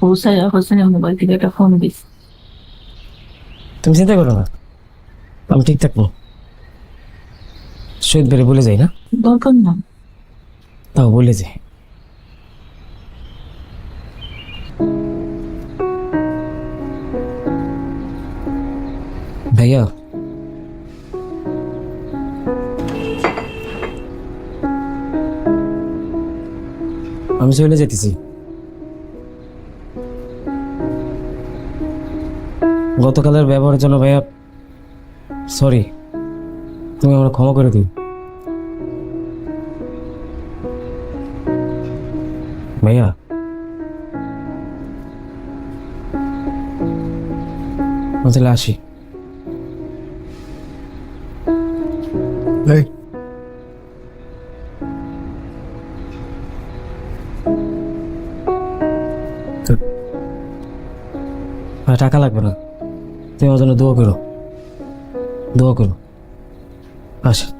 পৌঁছায় হোসেনের মোবাইল থেকে একটা ফোন দিস। তুমি চিন্তা করো না। আমি ঠিক থাকব। শহীদ বেড়ে বলে যাই না? দরকার না। তাও বলে যাই। ভাইয়া। আমি চলে যেতেছি। গতকালের ব্যবহারের জন্য ভাইয়া সরি তুমি আমার ক্ষমা করে দিও। ভাইয়া তাহলে আসি। এই। টাকা লাগবে না। তুমি আমার জন্য দোয়া করো। দোয়া করো। আসি।